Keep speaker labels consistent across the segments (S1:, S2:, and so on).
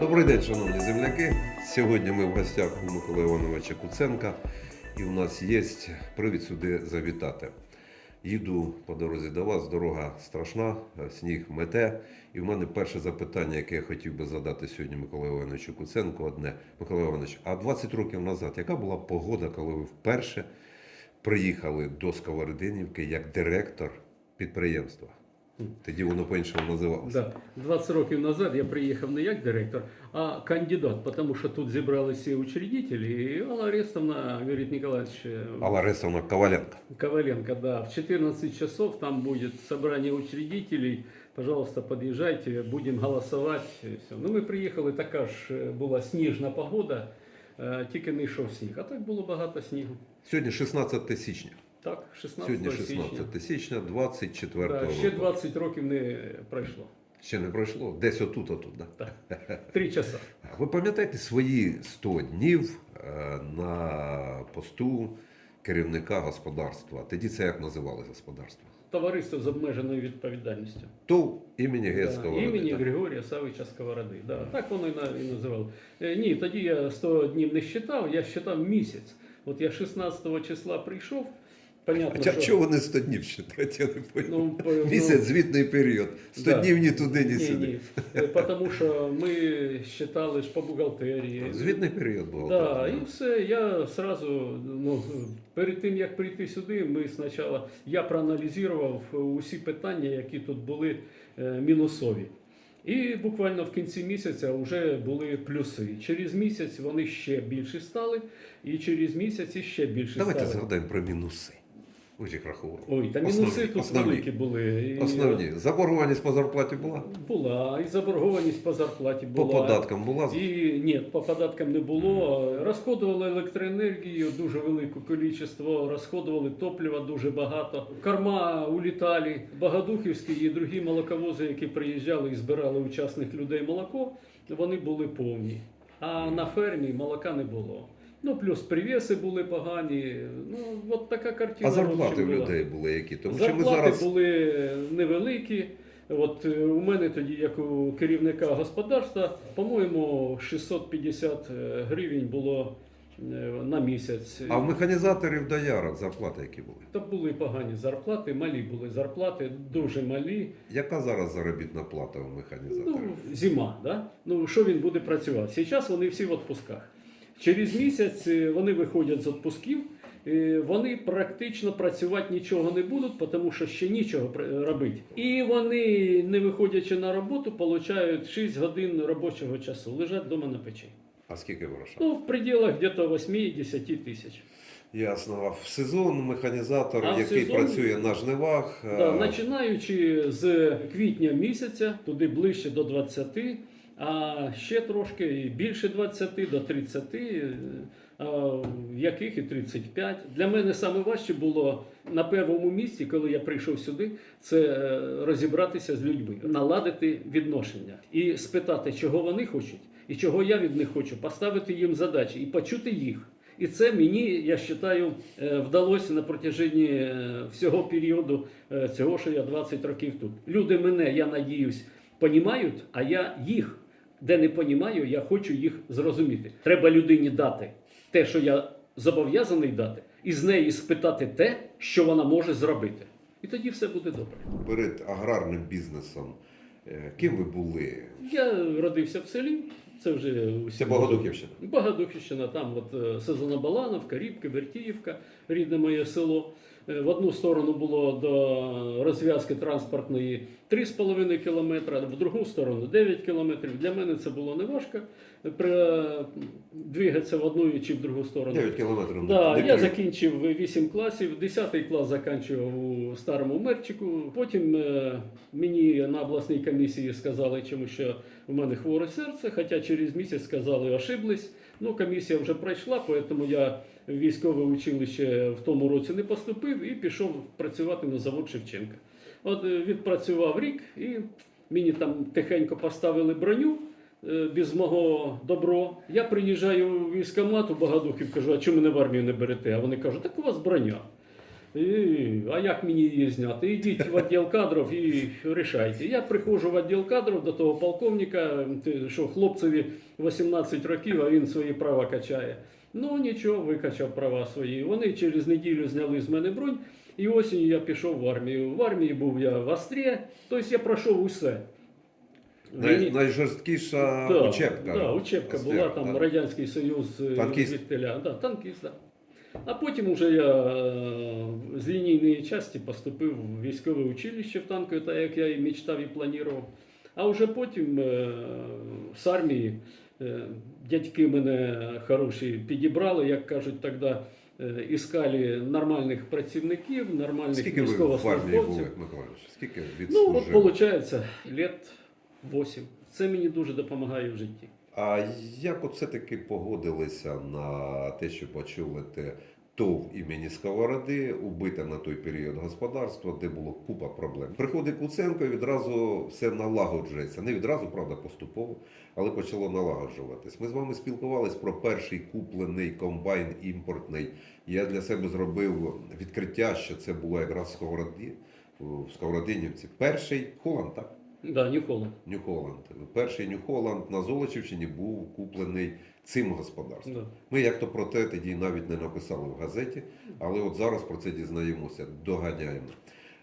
S1: Добрий день, шановні земляки. Сьогодні ми в гостях у Миколи Івановича Куценка, і у нас є привід сюди завітати. Їду по дорозі до вас, дорога страшна, сніг мете. І в мене перше запитання, яке я хотів би задати сьогодні Миколаю Івановичу Куценку, одне. Микола Іванович, а 20 років назад, яка була погода, коли ви вперше приїхали до Сковородинівки як директор підприємства? Тоді воно по-іншому називалося.
S2: Да. 20 років назад я приїхав не як директор, а кандидат, тому що тут зібралися учредителі, і Алла Арестовна, говорить Николаевич е,
S1: Алла Ресовна Коваленко.
S2: Коваленко, да, в 14 часов там будет собрание учредителей, пожалуйста, подъезжайте, будем голосовать. все. Ну, ми приїхали, така ж е, була сніжна погода, е, тільки не йшов сніг, а так було багато снігу.
S1: Сьогодні 16 січня.
S2: Так, 16
S1: Сьогодні
S2: січня.
S1: 16 січня 24
S2: Да,
S1: року.
S2: ще 20 років не пройшло.
S1: Ще не пройшло. Десь отут, отут. Да?
S2: Так. Три часа.
S1: Ви пам'ятаєте свої 100 днів е, на посту керівника господарства? Тоді це як називалось господарство?
S2: Товариство з обмеженою відповідальністю.
S1: ТОВ імені
S2: Да,
S1: Гецького.
S2: імені Григорія Савича Сковороди. Да, так воно і, на- і називали. Е, ні, тоді я 100 днів не считав, я считав місяць. От я 16 числа прийшов. Понятно,
S1: Хоча
S2: що...
S1: чого вони 100 днів считають, я.
S2: Ну, по- ну,
S1: Місяць, звітний період. 100
S2: Да.
S1: днів ні туди, ні
S2: Ні,
S1: сюди.
S2: ні. Е, Тому що ми ж по бухгалтерії.
S1: Звітний період був.
S2: Да,
S1: так,
S2: і все. Я сразу, ну, перед тим як прийти сюди, ми спочатку я проаналізував усі питання, які тут були е, мінусові. І буквально в кінці місяця вже були плюси. Через місяць вони ще більше стали, і через місяць ще більше
S1: Давайте
S2: стали.
S1: згадаємо про мінуси. Ось їх рахував.
S2: Ой, та
S1: Основні,
S2: мінуси тут
S1: основні.
S2: великі були. І
S1: Основні. Заборгованість по зарплаті була?
S2: Була, і заборгованість по зарплаті
S1: По податкам була?
S2: І ні, по податкам не було. Розходували електроенергію дуже велику кількість, розходували топлива дуже багато. Корма улітали. Багадухівські і другі молоковози, які приїжджали і збирали учасних людей молоко, вони були повні. А на фермі молока не було. Ну, плюс привіси були погані. Ну, от така картина.
S1: А зарплати в людей були які? Тому що ми
S2: Зарплати
S1: зараз
S2: були невеликі. От е, у мене тоді, як у керівника господарства, по-моєму, 650 гривень було е, на місяць.
S1: А в механізаторів доярок зарплати які були?
S2: Та були погані зарплати, малі були зарплати, дуже малі.
S1: Яка зараз заробітна плата у
S2: Ну, зима, да? Ну, що він буде працювати? Зараз вони всі в відпусках. Через місяць е, вони виходять з відпусків, е, вони практично працювати нічого не будуть, тому що ще нічого пр- робити. І вони, не виходячи на роботу, отримують 6 годин робочого часу, лежать вдома на печі.
S1: А скільки грошей?
S2: Ну, в пределах где-то 8-10 тисяч.
S1: Ясно. А в сезон механізатор,
S2: А
S1: який
S2: сезон-
S1: працює на жнивах, е,
S2: Да, починаючи з квітня місяця, туди ближче до 20, а ще трошки більше 20 до 30, е, яких і 35. Для мене саме важче було на першому місці, коли я прийшов сюди, це е, розібратися з людьми, наладити відношення і спитати, чого вони хочуть, і чого я від них хочу, поставити їм задачі і почути їх. І це мені, я вважаю, е, вдалося на протяженні всього періоду цього, що я 20 років тут. Люди мене, я надіюсь, понімають, а я їх, де не понімаю, я хочу їх зрозуміти. Треба людині дати те, що я зобов'язаний дати, і з неї спитати те, що вона може зробити. І тоді все буде добре.
S1: перед аграрним бізнесом. е, Ким ви були?
S2: Я родився в селі, це вже усі
S1: Це Богодухівщина.
S2: Багадухівщина, там от е, Сезонобалановка, Рібка, Вертіївка, рідне моє село. Е, В одну сторону було до розв'язки транспортної 3,5 кілометра, в другу сторону 9 кілометрів. Для мене це було неважко при- двигатися в одну чи в другу сторону.
S1: 9 кілометрів.
S2: Да, я закінчив 8 класів, 10 клас закінчував у старому мерчику. Потім е, мені на обласній комісії сказали, чому що у мене хворе серце, хоча через місяць сказали, ошиблись. Ну, комісія вже пройшла, тому я в військове училище в тому році не поступив і пішов працювати на завод Шевченка. От е, відпрацював рік і мені там тихенько поставили броню е, без мого добро. Я приїжджаю в військомат у Багадухів, кажу, а чому мене в армію не берете? А вони кажуть, так у вас броня. І, а як мені її зняти? Ідіть в відділ кадрів і рішайте. Я приходжу в відділ кадрів до того полковника, що хлопцеві 18 років, а він свої права качає. Ну нічого, викачав права свої. Вони через неділю зняли з мене бронь, і осінню я пішов в армію. В армії був я в Острі, тобто я пройшов усе.
S1: Най, найжорсткіша
S2: Да,
S1: учебка.
S2: Да, учебка була там
S1: да.
S2: Радянський Союз е,
S1: Танкіст.
S2: Да, танкіст, да. А потім уже я е, з лінійної частини поступив в військове училище в танкові, так як я і мечтав і планував. А вже потім е, з армії е, дядьки мене хороші підібрали, як кажуть тоді, іскали нормальних працівників, нормальних
S1: Скільки ви в армії були,
S2: військовослужбовців.
S1: Скільки
S2: Ну, от виходить, лет 8. Це мені дуже допомагає в житті.
S1: А як от все-таки погодилися на те, що почули те ТОВ імені Сковороди, убите на той період господарство, де було купа проблем. Приходить Куценко і відразу все налагоджується. Не відразу, правда, поступово, але почало налагоджуватись. Ми з вами спілкувались про перший куплений комбайн імпортний. Я для себе зробив відкриття, що це було якраз в Сковороді, в Сковородинівці. Перший Холланд, так?
S2: Да, ніколи.
S1: Нью-Холланд. Перший Нью-Холланд на Золочівщині був куплений цим господарством.
S2: Да.
S1: Ми як то про те тоді навіть не написали в газеті, але от зараз про це дізнаємося, доганяємо.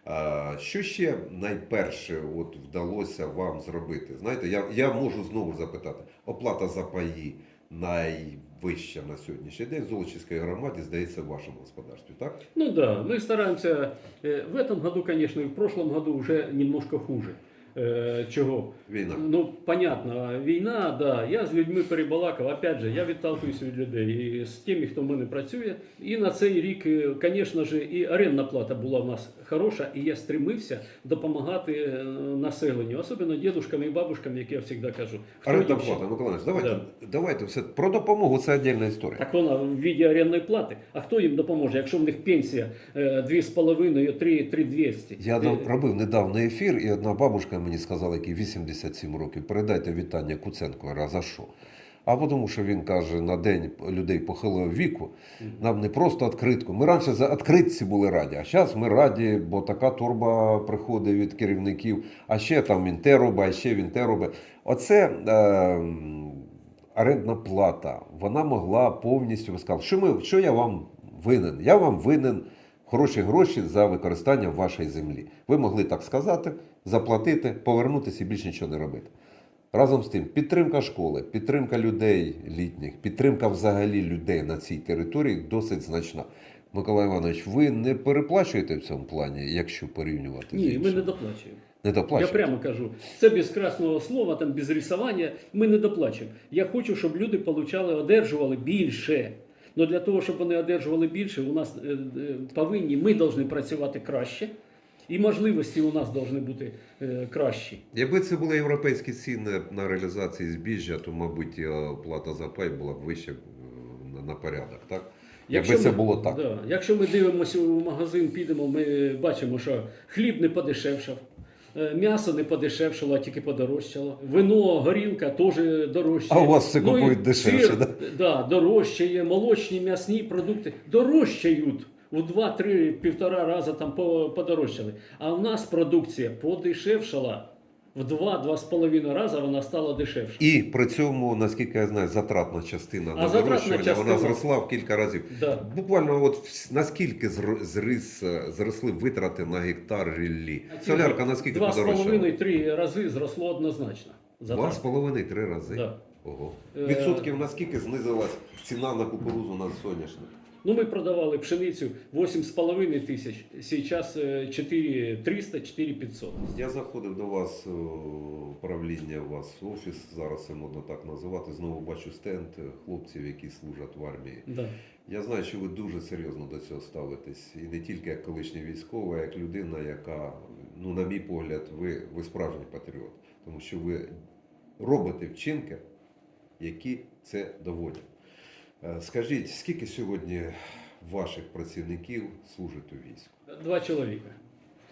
S1: А, що ще найперше от вдалося вам зробити? Знаєте, я, я можу знову запитати: оплата за паї найвища на сьогоднішній день в Золочівській громаді, здається, в вашому господарстві, так?
S2: Ну да, мы стараемся. э, В этом году, конечно, и в прошлом году уже немножко хуже. Э, Чого?
S1: Війна.
S2: Ну, понятно, війна, да. Я з людьми перебалакав. Опять же, я відталкуюся від людей і з тими, хто в мене працює. І на цей рік, е, звісно ж, і орендна плата була в нас хороша, і я стремився допомагати е, населенню, особливо дідушкам і бабушкам, як я завжди кажу. Хто
S1: Орендна плата, Миколаївич, давайте,
S2: Да.
S1: давайте все. Про допомогу це віддільна історія.
S2: Так вона в віді орендної плати. А хто їм допоможе, якщо в них пенсія е, 2,5, 3, 3,200?
S1: Я
S2: Е,
S1: дав- робив недавно ефір, і одна бабушка мені сказала, якій 87 років, передайте вітання кажу, «А за що? А тому, що він каже, на день людей похилого віку, нам не просто відкритку. Ми раніше за відкритці були раді, а зараз ми раді, бо така торба приходить від керівників, а ще там він те робить, а ще він те робить. Оце е, м, орендна плата. Вона могла повністю ви що, ми, що я вам винен? Я вам винен хороші гроші за використання вашої землі. Ви могли так сказати, заплатити, повернутися і більше нічого не робити. Разом з тим, підтримка школи, підтримка людей літніх, підтримка взагалі людей на цій території досить значна. Миколай Іванович, ви не переплачуєте в цьому плані, якщо порівнювати?
S2: Ні, ми не доплачуємо.
S1: не
S2: Я прямо кажу, це без красного слова, там без рисування. Ми не доплачуємо. Я хочу, щоб люди получали, одержували більше. Но для того, щоб вони одержували більше, у нас е, е, повинні, ми повинні працювати краще, і можливості у нас повинні бути е, кращі.
S1: Якби це були європейські ціни на реалізації збіжжя, то, мабуть, і оплата за пай була б вища е, на, порядок, так? Якби це
S2: ми-
S1: було так.
S2: Да, якщо ми дивимося у магазин, підемо, ми бачимо, що хліб не подешевшав, е, м'ясо не подешевшало, а тільки подорожчало. Вино, горілка теж дорожче.
S1: А у вас все
S2: і
S1: купують дешевше,
S2: сир,
S1: да?
S2: Да, дорожчає, молочні, м'ясні продукти дорожчають. У 2-3 півтора рази там подорожчали. А в нас продукція подешевшала. В 2-2,5 рази вона стала дешевше.
S1: І при цьому, наскільки я знаю, затратна частина
S2: А
S1: на вирощування, вона зросла в кілька разів.
S2: Да.
S1: Буквально от наскільки зр- зріс, е, зросли витрати на гектар ріллі? Солярка наскільки
S2: Два з
S1: подорожчала?
S2: половиною три рази зросло однозначно.
S1: Два з половиною три рази.
S2: Да.
S1: Ого.
S2: Е,
S1: Відсотків наскільки знизилась ціна на кукурузу на соняшник?
S2: Ну, ми продавали пшеницю 8,5 тисяч, зараз 4300, 4500.
S1: Я заходив до вас е, в правління, у вас офіс, зараз це модно так називати. Знову бачу стенд е, хлопців, які служать в армії.
S2: Да.
S1: Я знаю, що ви дуже серйозно до цього ставитесь. І не тільки як колишній військовий, а як людина, яка, ну, на мій погляд, ви, ви справжній патріот. Тому що ви робите вчинки, які це доводять. Е, Скажіть, скільки сьогодні ваших працівників служить у війську?
S2: Два чоловіка.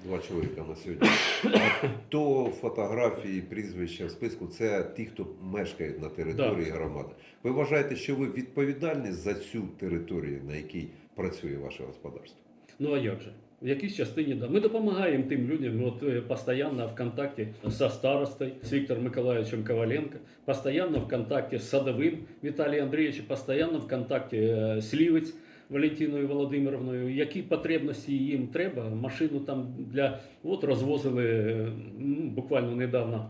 S1: Два чоловіка на сьогодні. А то фотографії, прізвища в списку це ті, хто мешкає на території громади. Ви вважаєте, що ви відповідальні за цю територію, на якій працює ваше господарство?
S2: Ну а як же? В якійсь частині да. Ми допомагаємо тим людям, от е, постійно в контакті со старостою, з Віктором Миколаївичем Коваленко, постійно в контакті з Садовим Віталієм Андрійовичем, постійно в контакті е, з Лівець Валентиною Володимировною. Які потребності їм треба? Машину там для от розвозили е, ну, буквально недавно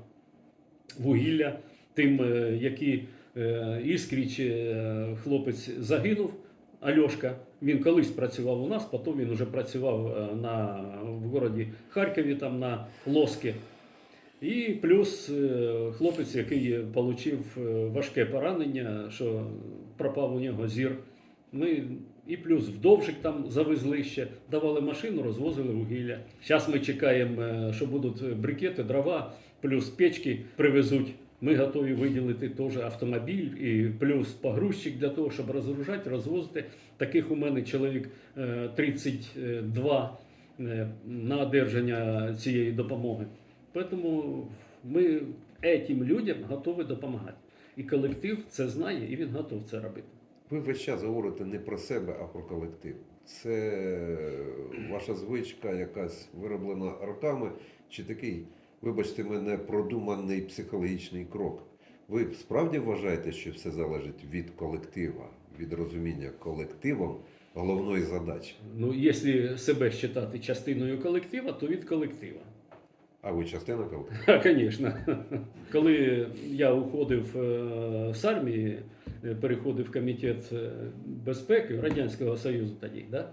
S2: вугілля тим, е, які е, Іскріч е, хлопець загинув. Альошка, він колись працював у нас, потім він вже працював е, на, в городі Харкові, там на Лоскі. І плюс е, хлопець, який отримав важке поранення, що пропав у нього зір. Ми і плюс вдовжик там завезли ще, давали машину, розвозили вугілля. Зараз ми чекаємо, е, що будуть брикети, дрова, плюс печки привезуть. Ми готові виділити теж автомобіль і плюс погрузчик для того, щоб розгружати, розвозити. Таких у мене чоловік е, 32 е, на одержання цієї допомоги. Тому ми цим людям готові допомагати. І колектив це знає, і він готов це робити.
S1: Ви весь час говорите не про себе, а про колектив. Це ваша звичка, якась вироблена роками, чи такий, вибачте мене, продуманий психологічний крок. Ви справді вважаєте, що все залежить від колектива, від розуміння колективом головної задачі?
S2: Ну, якщо себе вважати частиною колектива, то від колектива.
S1: А ви частина колективу?
S2: А, Звісно. Коли я уходив е, з армії, е, переходив в комітет е, безпеки Радянського Союзу тоді, да?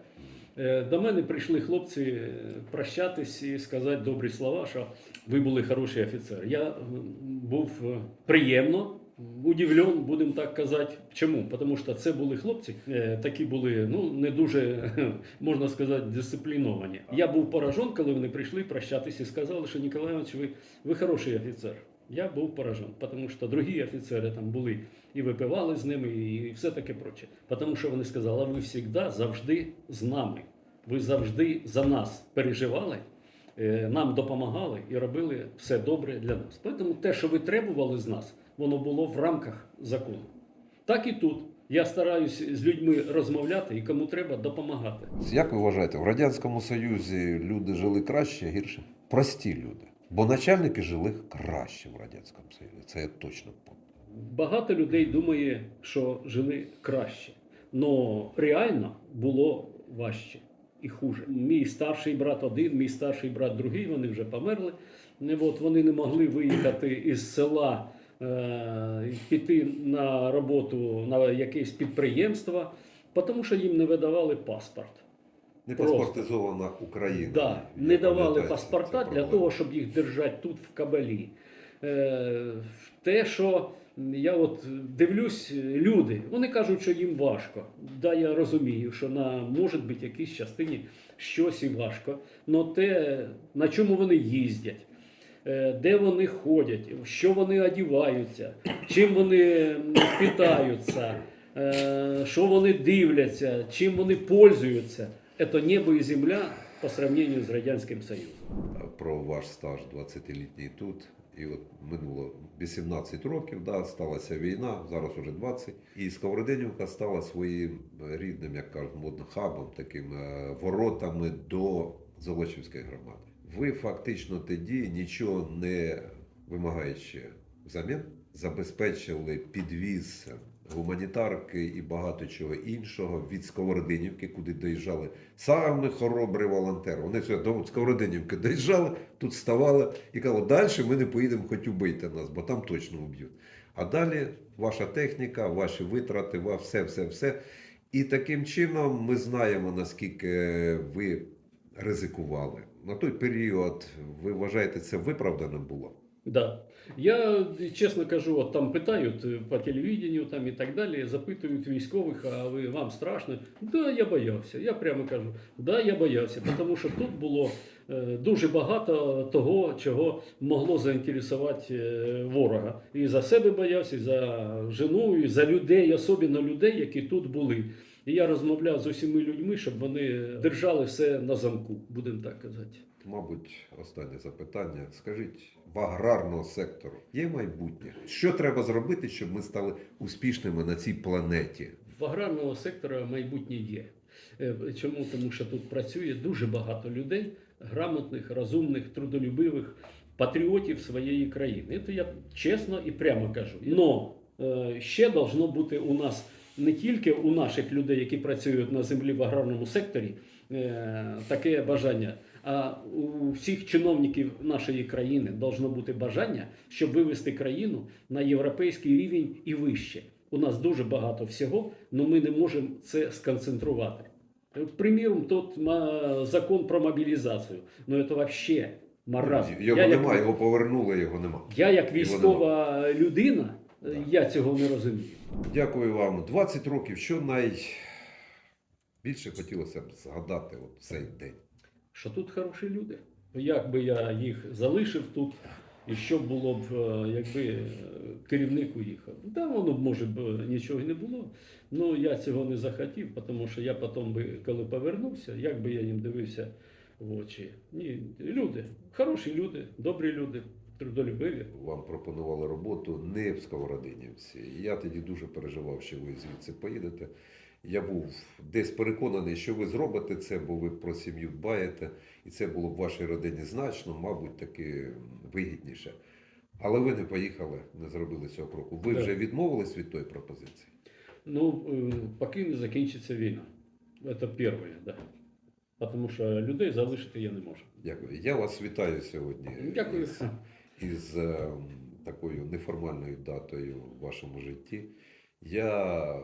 S2: Е, до мене прийшли хлопці е, прощатись і сказати добрі слова, що ви були хороший офіцер. Я був е, приємно. Удивлен, будемо так казати. Чому? Тому що це були хлопці, такі були ну не дуже можна сказати дисципліновані. Я був поражен, коли вони прийшли прощатися і сказали, що Ніколай Іванович, ви, ви хороший офіцер. Я був поражен, тому що другі офіцери там були і випивали з ними, і все таке проче. Тому що вони сказали, ви завжди завжди з нами. Ви завжди за нас переживали, е, нам допомагали і робили все добре для нас. Тому те, що ви требували з нас, воно було в рамках закону. Так і тут. Я стараюсь з людьми розмовляти і кому треба допомагати.
S1: Як ви вважаєте, в Радянському Союзі люди жили краще, гірше? Прості люди. Бо начальники жили краще в Радянському Союзі. Це я точно пам'ятаю.
S2: Багато людей думає, що жили краще. Но реально було важче і хуже. Мій старший брат один, мій старший брат другий, вони вже померли. От, вони не могли виїхати із села, е, піти на роботу на якесь підприємство, тому що їм не видавали паспорт.
S1: Не паспортизована Україна.
S2: Да, не давали паспорта для того, щоб їх держати тут в кабалі. Е, те, що я от дивлюсь, люди, вони кажуть, що їм важко. Да, я розумію, що на може бути якійсь частині щось і важко. але те, на чому вони їздять, е, де вони ходять, що вони одіваються, чим вони питаються, е, що вони дивляться, чим вони пользуються. Це небо і земля по сравнению з Радянським Союзом.
S1: про ваш стаж 20-літній тут. І от минуло 18 років, да, сталася війна, зараз уже 20. І Сковородинівка стала своїм рідним, як кажуть, модно хабом, таким е, воротами до Золочівської громади. Ви фактично тоді нічого не вимагаючи взамін, забезпечили підвіз гуманітарки і багато чого іншого від Сковородинівки, куди доїжджали саме хоробрі волонтери. Вони все до Сковородинівки доїжджали, тут ставали і казали, далі ми не поїдемо, хоч убийте нас, бо там точно уб'ють. А далі ваша техніка, ваші витрати, все, все, все. І таким чином ми знаємо, наскільки ви ризикували. На той період ви вважаєте, це виправдано було?
S2: Да. Я чесно кажу, от там питають е, по телевіденню там і так далі, запитують військових, а ви вам страшно? Да, я боявся. Я прямо кажу, да, я боявся, тому що тут було е, дуже багато того, чого могло заінтересувати е, ворога. І за себе боявся, і за жену, і за людей, особливо людей, які тут були. І я розмовляв з усіма людьми, щоб вони держали все на замку, будемо так казати.
S1: Мабуть, останнє запитання. Скажіть, в аграрного сектору є майбутнє? Що треба зробити, щоб ми стали успішними на цій планеті?
S2: В аграрного сектора майбутнє є. Е, Чому? Тому що тут працює дуже багато людей, грамотних, розумних, трудолюбивих, патріотів своєї країни. Це я чесно і прямо кажу. Но е, ще должно бути у нас не тільки у наших людей, які працюють на землі в аграрному секторі, е, таке бажання. А у всіх чиновників нашої країни должно бути бажання, щоб вивести країну на європейський рівень і вище. У нас дуже багато всього, але ми не можемо це сконцентрувати. Приміром, тут закон про мобілізацію. Ну це взагалі маразм.
S1: Його
S2: Я як-
S1: немає, його повернули, його нема.
S2: Я як військова людина,
S1: Да.
S2: я цього не розумію.
S1: Дякую вам. 20 років. Що найбільше хотілося б згадати от цей день?
S2: що тут хороші люди. Як би я їх залишив тут, і що було б, е, якби е, керівник уїхав? Да, воно б може б е, нічого не було. Ну я цього не захотів, тому що я потім би, коли повернувся, як би я їм дивився в очі. Ні, люди, хороші люди, добрі люди, трудолюбиві.
S1: Вам пропонували роботу не в Сковородинівці. Я тоді дуже переживав, що ви звідси поїдете. Я був десь переконаний, що ви зробите це, бо ви про сім'ю дбаєте, і це було б вашій родині значно, мабуть, таки вигідніше. Але ви не поїхали, не зробили цього кроку. Ви
S2: Так.
S1: вже відмовились від тої пропозиції.
S2: Ну, поки не закінчиться війна. Це перше, да. Тому що людей залишити я не можу.
S1: Дякую. Я вас вітаю сьогодні.
S2: Дякую.
S1: Із, е, такою неформальною датою в вашому житті. Я, е,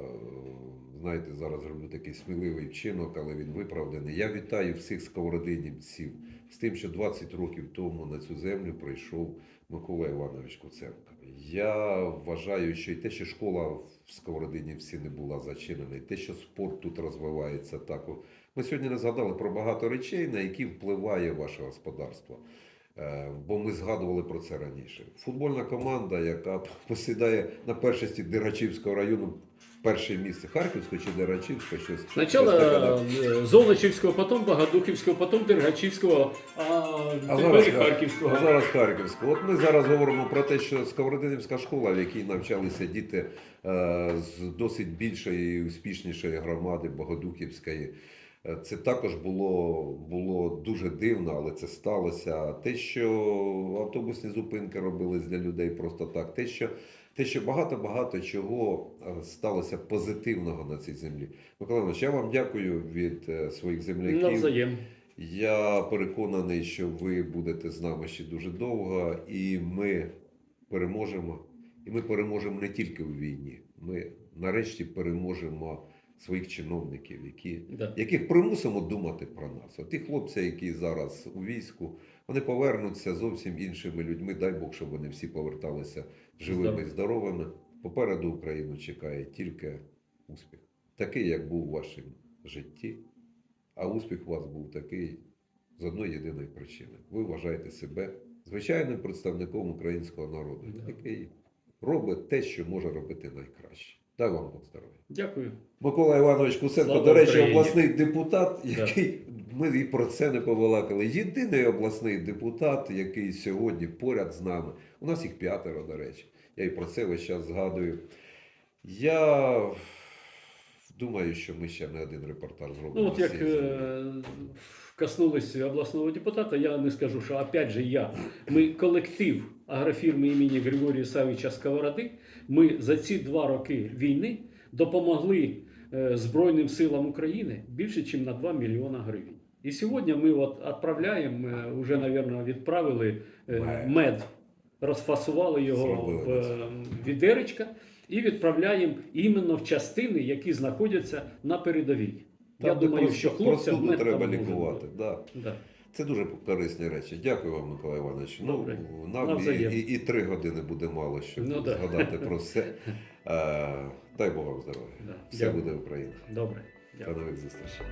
S1: знаєте, зараз роблю такий сміливий вчинок, але він виправданий. Я вітаю всіх сковородинівців з тим, що 20 років тому на цю землю прийшов Микола Іванович Куценко. Я вважаю, що і те, що школа в Сковородинівці не була зачинена, і те, що спорт тут розвивається так. Ми сьогодні не згадали про багато речей, на які впливає ваше господарство. Е, Бо ми згадували про це раніше. Футбольна команда, яка посідає на першості Дерачівського району перше місце. Харківського чи Дерачівського, щось.
S2: Спочатку е, Золочівського, потім Богодухівського, потім Дергачівського, а,
S1: А
S2: тепер і Харківського.
S1: а зараз Харківського. От ми зараз говоримо про те, що Сковородинівська школа, в якій навчалися діти е, з досить більшої і успішнішої громади Богодухівської. Е, Це також було, було дуже дивно, але це сталося. Те, що автобусні зупинки робились для людей просто так, те, що, те, що багато-багато чого е, сталося позитивного на цій землі. Микола Іванович, я вам дякую від е, своїх земляків.
S2: Навзаєм.
S1: Я переконаний, що ви будете з нами ще дуже довго, і ми переможемо. І ми переможемо не тільки у війні. Ми нарешті переможемо своїх чиновників, які,
S2: Да.
S1: яких примусимо думати про нас. От ті хлопці, які зараз у війську, вони повернуться зовсім іншими людьми. Дай Бог, щоб вони всі поверталися живими і здоровими. Попереду Україну чекає тільки успіх, такий, як був у вашому житті. А успіх у вас був такий з одної єдиної причини. Ви вважаєте себе звичайним представником українського народу,
S2: Да.
S1: який робить те, що може робити найкраще. Дай вам Бог здоров'я.
S2: Дякую.
S1: Микола Іванович Кусенко,
S2: Слава
S1: до речі,
S2: Україні.
S1: обласний депутат, який ми і про це не побалакали. Єдиний обласний депутат, який сьогодні поряд з нами. У нас їх п'ятеро, до речі. Я і про це весь час згадую. Я думаю, що ми ще не один репортаж зробимо.
S2: Ну, от як е, коснулись обласного депутата, я не скажу, що опять же я. Ми колектив агрофірми імені Григорія Савича Сковороди. Ми за ці два роки війни допомогли е, Збройним силам України більше, ніж на 2 мільйона гривень. І сьогодні ми от відправляємо, вже, мабуть, відправили е,
S1: Мед.
S2: розфасували його в е, відеречка і відправляємо іменно в частини, які знаходяться на передовій. Я
S1: Там, де
S2: думаю,
S1: просто-
S2: що хлопцям мед
S1: треба
S2: там
S1: лікувати. Да.
S2: Да.
S1: Це дуже корисні речі. Дякую вам, Микола Іванович.
S2: Добре.
S1: Ну, нам і, і, і три години буде мало, щоб
S2: Ну, да.
S1: згадати про все. А, дай Бог вам здоров'я.
S2: Да.
S1: Все
S2: Дякую.
S1: буде Україна.
S2: Добре.
S1: До
S2: Дякую.
S1: нових зустрічей.